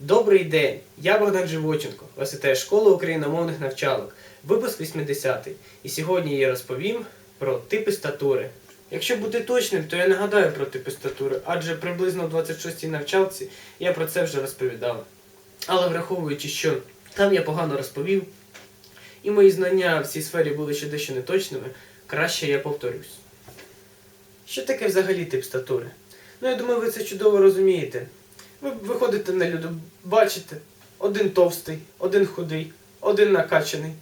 Добрий день! Я Богдан Живоченко, вас вітає школа україномовних навчалок, випуск 80 І сьогодні я розповім про типи статури. Якщо бути точним, то я нагадаю про типи статури, адже приблизно в 26-й навчалці я про це вже розповідав. Але враховуючи, що там я погано розповів, і мої знання в цій сфері були ще дещо неточними, краще я повторюсь. Що таке взагалі тип статури? Ну, я думаю, ви це чудово розумієте. Ви виходите на люди, бачите, один товстий, один худий, один накачаний.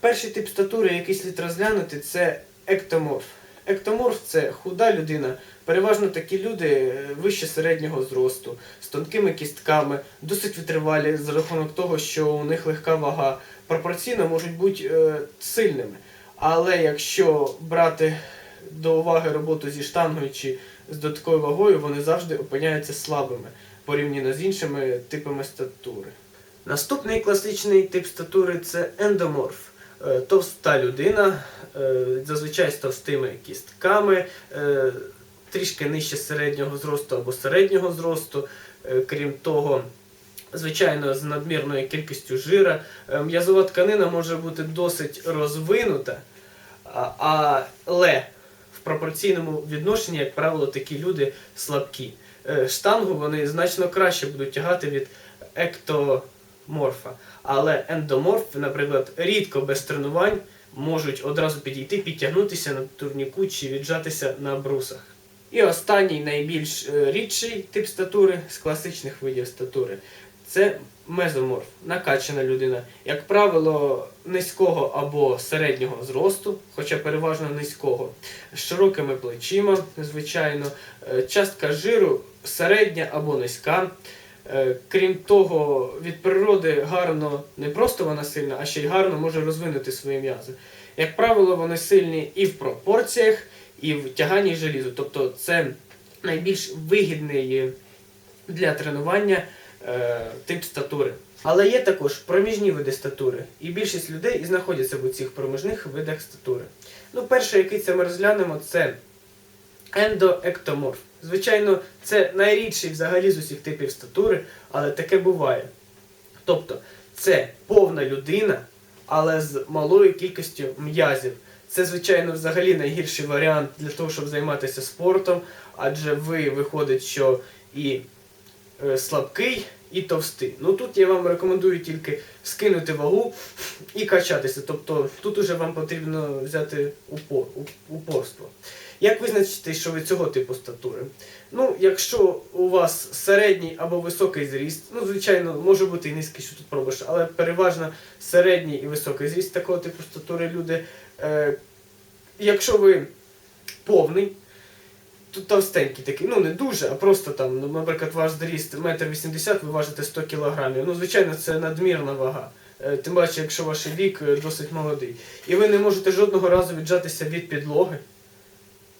Перший тип статури, який слід розглянути, це ектоморф. Ектоморф це худа людина. Переважно такі люди е, вище середнього зросту, з тонкими кістками, досить витривалі за рахунок того, що у них легка вага, пропорційно можуть бути е, сильними. Але якщо брати до уваги роботу зі штангою чи з додатковою вагою, вони завжди опиняються слабими порівняно з іншими типами статури. Наступний класичний тип статури це ендоморф. Е, Товста людина, е, зазвичай з товстими кістками, е, трішки нижче середнього зросту або середнього зросту. Крім того, звичайно, з надмірною кількістю жира. М'язова тканина може бути досить розвинута, але пропорційному відношенні, як правило, такі люди слабкі. Е, Штангу вони значно краще будуть тягати від ектоморфа. Але ендоморф, наприклад, рідко без тренувань можуть одразу підійти, підтягнутися на турніку чи віджатися на брусах. І останній найбільш е, рідший тип статури з класичних видів статури це мезоморф, накачана людина. Як правило, низького або середнього зросту, хоча переважно низького, з широкими плечима, звичайно, Е, частка жиру середня або низька. Е, Крім того, від природи гарно не просто вона сильна, а ще й гарно може розвинути свої м'язи. Як правило, вони сильні і в пропорціях, і в тяганні желізу. Тобто це найбільш вигідний для тренування е, тип статури. Але є також проміжні види статури, і більшість людей знаходяться в цих проміжних видах статури. Ну, перший, який це ми розглянемо, це ендоектоморф. Звичайно, це найрідший взагалі з усіх типів статури, але таке буває. Тобто, це повна людина, але з малою кількістю м'язів. Це, звичайно, взагалі найгірший варіант для того, щоб займатися спортом, адже ви виходить, що і е, слабкий, і товстий. Ну тут я вам рекомендую тільки скинути вагу і качатися. Тобто тут уже вам потрібно взяти упор, упорство. Як визначити, що ви цього типу статури? Ну, якщо у вас середній або високий зріст, ну, звичайно, може бути і низький, що тут пробуєш, але переважно середній і високий зріст такого типу статури люди. Е, якщо ви повний, товстенький такий, ну не дуже, а просто там, ну, наприклад, ваш зріст 1,80 м, ви важите 100 кг. Ну, звичайно, це надмірна вага. Е, Тим паче, якщо ваш вік е, досить молодий. І ви не можете жодного разу віджатися від підлоги.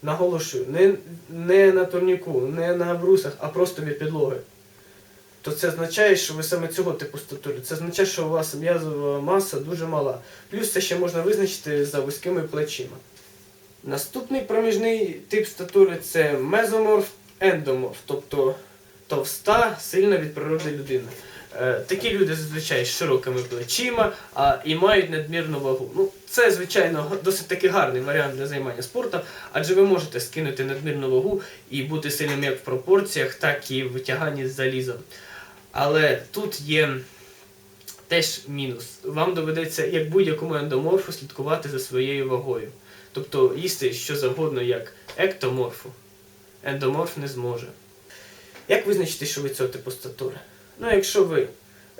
Наголошую, не, не на турніку, не на брусах, а просто від підлоги. То це означає, що ви саме цього типу статури. Це означає, що у вас м'язова маса дуже мала. Плюс це ще можна визначити за вузькими плечима. Наступний проміжний тип статури це мезоморф, ендоморф, тобто товста, сильна від природи людина. Е, такі люди зазвичай з широкими плечима а, і мають надмірну вагу. Ну, це, звичайно, досить таки гарний варіант для займання спортом, адже ви можете скинути надмірну вагу і бути сильним як в пропорціях, так і в тяганні з залізом. Але тут є теж мінус. Вам доведеться, як будь-якому ендоморфу, слідкувати за своєю вагою. Тобто їсти що завгодно як ектоморфу. Ендоморф не зможе. Як визначити, що ви цього типу статури? Ну, якщо ви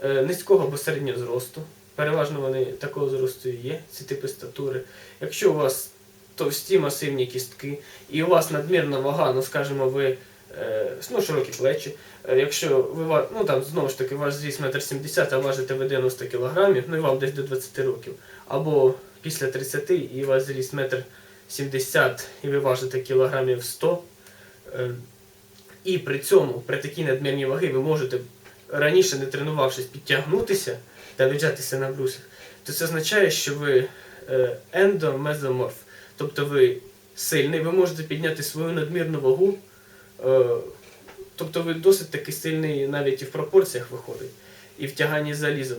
е, низького або середнього зросту, переважно вони такого зросту і є, ці типи статури. Якщо у вас товсті масивні кістки, і у вас надмірна вага, ну скажімо, ви ну, широкі плечі. Е, якщо ви ну там знову ж таки ваш зріст 1,70 м, а важите ви 90 кг, ну і вам десь до 20 років. Або після 30 і у вас зріст 1,70 м і ви важите кілограмів 100 е, і при цьому, при такій надмірній ваги, ви можете раніше не тренувавшись підтягнутися та віджатися на брусах, то це означає, що ви е, ендомезоморф. Тобто ви сильний, ви можете підняти свою надмірну вагу е, Тобто ви досить таки сильний навіть і в пропорціях виходить, і в тяганні залізом.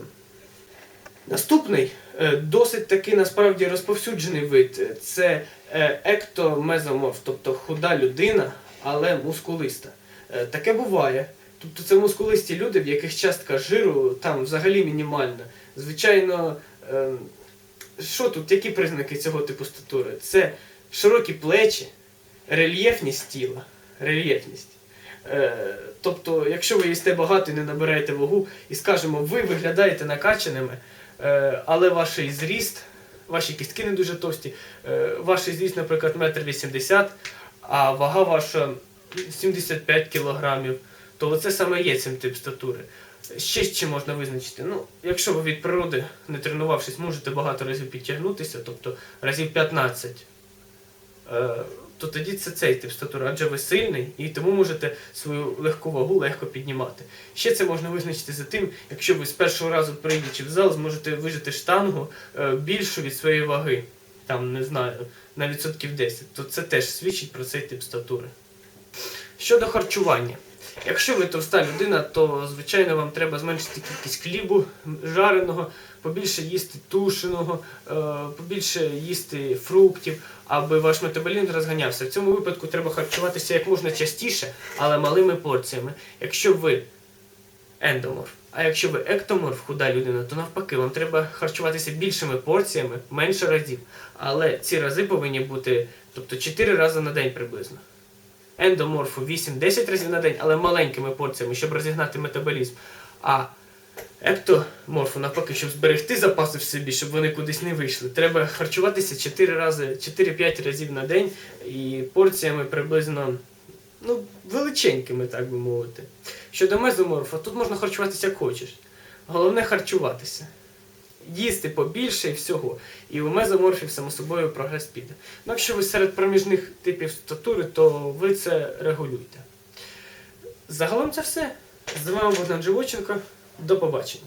Наступний е, досить таки насправді розповсюджений вид е, це е, ектомезоморф, тобто худа людина, але мускулиста. Е, Таке буває. Тобто це мускулисті люди, в яких частка жиру там взагалі мінімальна. Звичайно, е, що тут, які признаки цього типу статури? Це широкі плечі, рельєфність тіла. Рельєфність. Е, тобто, якщо ви їсте багато і не набираєте вагу, і скажімо, ви виглядаєте накачаними, е, але ваш зріст, ваші кістки не дуже товсті, е, ваш зріст, наприклад, метр вісімдесят, а вага ваша 75 кілограмів, то це саме є цим тип статури. Ще чим можна визначити? Ну, якщо ви від природи, не тренувавшись, можете багато разів підтягнутися, тобто разів 15, е, то тоді це цей тип статури, адже ви сильний і тому можете свою легку вагу легко піднімати. Ще це можна визначити за тим, якщо ви з першого разу прийдучи в зал, зможете вижити штангу е, більшу від своєї ваги, там не знаю, на відсотків 10, то це теж свідчить про цей тип статури. Щодо харчування. Якщо ви товста людина, то звичайно вам треба зменшити кількість хлібу жареного, побільше їсти тушеного, е, побільше їсти фруктів, аби ваш метаболізм розганявся. В цьому випадку треба харчуватися як можна частіше, але малими порціями. Якщо ви ендоморф, а якщо ви ектоморф, худа людина, то навпаки, вам треба харчуватися більшими порціями, менше разів. Але ці рази повинні бути, тобто 4 рази на день приблизно ендоморфу 8-10 разів на день, але маленькими порціями, щоб розігнати метаболізм. А ектоморфу, навпаки, щоб зберегти запаси в собі, щоб вони кудись не вийшли. Треба харчуватися 4 рази, 4-5 разів на день і порціями приблизно ну, величенькими, так би мовити. Щодо мезоморфа, тут можна харчуватися як хочеш. Головне харчуватися. Їсти побільше і всього. І у мезоморфів, само собою, прогрес піде. Ну, якщо ви серед проміжних типів статури, то ви це регулюйте. Загалом це все. З вами Богдан Живоченко. До побачення.